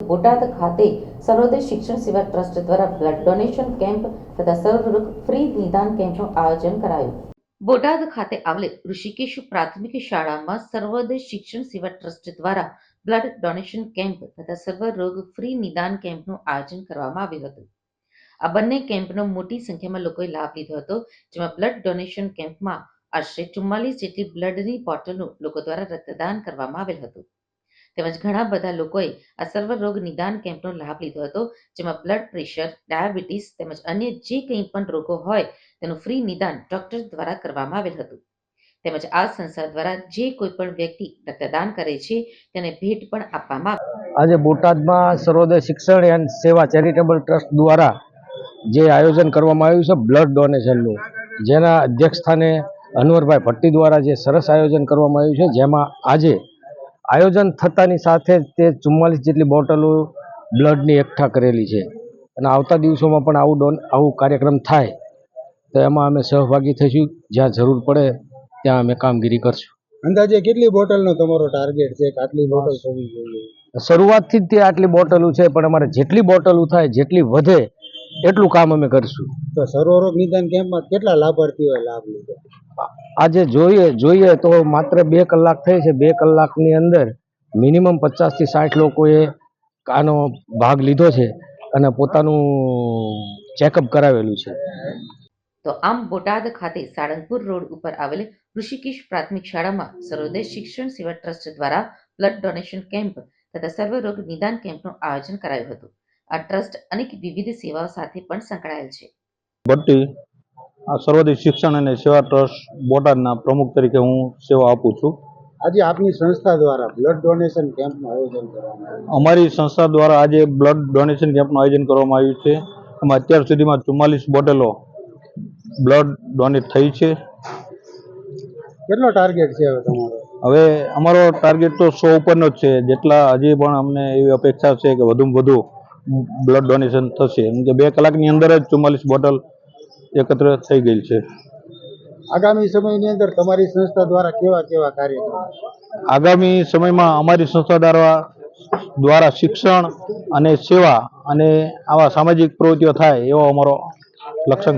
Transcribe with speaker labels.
Speaker 1: બોટાદ ખાતે સર્વોદય શિક્ષણ સેવા ટ્રસ્ટ દ્વારા બ્લડ ડોનેશન કેમ્પ તથા સર્વરોગ ફ્રી નિદાન કેમ્પનું આયોજન કરાયું. બોટાદ ખાતે આવેલ ઋષિકેશ પ્રાથમિક શાળામાં સર્વોદય શિક્ષણ સેવા ટ્રસ્ટ દ્વારા બ્લડ ડોનેશન કેમ્પ તથા સર્વરોગ ફ્રી નિદાન કેમ્પનું આયોજન કરવામાં આવ્યું હતું. આ બંને કેમ્પનો મોટી સંખ્યામાં લોકોએ લાભ લીધો હતો, જેમાં બ્લડ ડોનેશન કેમ્પમાં આશરે ચુમ્માલીસ જેટલી બ્લડની બોટલનું લોકો દ્વારા રક્તદાન કરવામાં આવેલ હતું. તેમજ ઘણા બધા લોકોએ આ સર્વરોગ નિદાન કેમ્પનો લાભ લીધો હતો, જેમાં બ્લડ પ્રેશર ડાયાબિટીસ તેમજ અન્ય જે કંઈ પણ રોગો હોય, તેનું ફ્રી નિદાન ડોક્ટર દ્વારા કરવામાં આવેલ હતું. તેમજ આ સંસ્થા દ્વારા જે કોઈ પણ વ્યક્તિ રક્તદાન કરે છે, તેને ભેટ પણ આપવામાં
Speaker 2: આજે બોટાદમાં સર્વોદય શિક્ષણ એન્ડ સેવા ચેરિટેબલ ટ્રસ્ટ દ્વારા જે આયોજન કરવામાં આવ્યું છે બ્લડ ડોનેશનનું જેના અધ્યક્ષ સ્થાને અનવરભાઈ ભટ્ટી દ્વારા જે સરસ આયોજન કરવામાં આવ્યું છે, જેમાં આજે આયોજન થતાની સાથે જ તે ચુમ્માલીસ જેટલી બોટલો બ્લડની એકઠા કરેલી છે. અને આવતા દિવસોમાં પણ આવું ડોન આવું કાર્યક્રમ થાય તો એમાં અમે સહભાગી થઈશું. જ્યાં જરૂર પડે ત્યાં અમે કામગીરી કરશું.
Speaker 3: અંદાજે કેટલી બોટલનો તમારો ટાર્ગેટ છે? કે આટલી બોટલ થવી જોઈએ?
Speaker 2: શરૂઆતથી જ તે આટલી બોટલો છે પણ અમારે જેટલી બોટલો થાય જેટલી વધે એટલું કામ અમે કરશું.
Speaker 3: તો સર્વરોગ નિદાન કેમ્પમાં કેટલા લાભાર્થીઓએ લાભ લીધો?
Speaker 2: આજે જોઈએ જોઈએ તો માત્ર બે કલાક થઈ છે. બે કલાકની અંદર મિનિમમ પચાસથી સાઠ લોકોએ આનો ભાગ લીધો છે અને પોતાનું ચેકઅપ કરાવેલું છે.
Speaker 1: તો આમ બોટાદ ખાતે સાળંગપુર રોડ ઉપર આવેલ ઋષિકેશ પ્રાથમિક શાળામાં સર્વોદય શિક્ષણ સેવા ટ્રસ્ટ દ્વારા બ્લડ ડોનેશન કેમ્પ તથા સર્વરોગ નિદાન કેમ્પનું આયોજન કરાયું હતું. આ ટ્રસ્ટ અનેક વિવિધ સેવાઓ સાથે પણ સંકળાયેલ છે.
Speaker 4: ભટ્ટી આ સર્વોદય શિક્ષણ અને સેવા ટ્રસ્ટ બોટાદના પ્રમુખ તરીકે હું સેવા આપું છું.
Speaker 3: આજે આપની સંસ્થા દ્વારા બ્લડ ડોનેશન કેમ્પનું આયોજન કરવામાં આવ્યું
Speaker 4: અમારી સંસ્થા દ્વારા આજે બ્લડ ડોનેશન કેમ્પનું આયોજન કરવામાં આવ્યું છે. એમાં અત્યાર સુધીમાં ચુમ્માલીસ બોટલો બ્લડ ડોનેટ થઈ છે.
Speaker 3: કેટલો ટાર્ગેટ છે હવે તમારો?
Speaker 4: હવે અમારો ટાર્ગેટ તો સો ઉપરનો જ છે. જેટલા હજી પણ અમને એવી અપેક્ષા છે કે વધુમાં વધુ બ્લડ ડોનેશન થશે. એમ કે બે કલાકની અંદર જ ચુમ્માલીસ બોટલ એકત્ર થઈ ગઈ છે.
Speaker 3: આગામી સમયની અંદર તમારી સંસ્થા દ્વારા કેવા કેવા કાર્યક્રમ
Speaker 4: આગામી સમયમાં અમારી સંસ્થા દ્વારા દ્વારા શિક્ષણ અને સેવા અને આવા સામાજિક પ્રવૃત્તિઓ થાય એવો અમારો લક્ષ્યાંક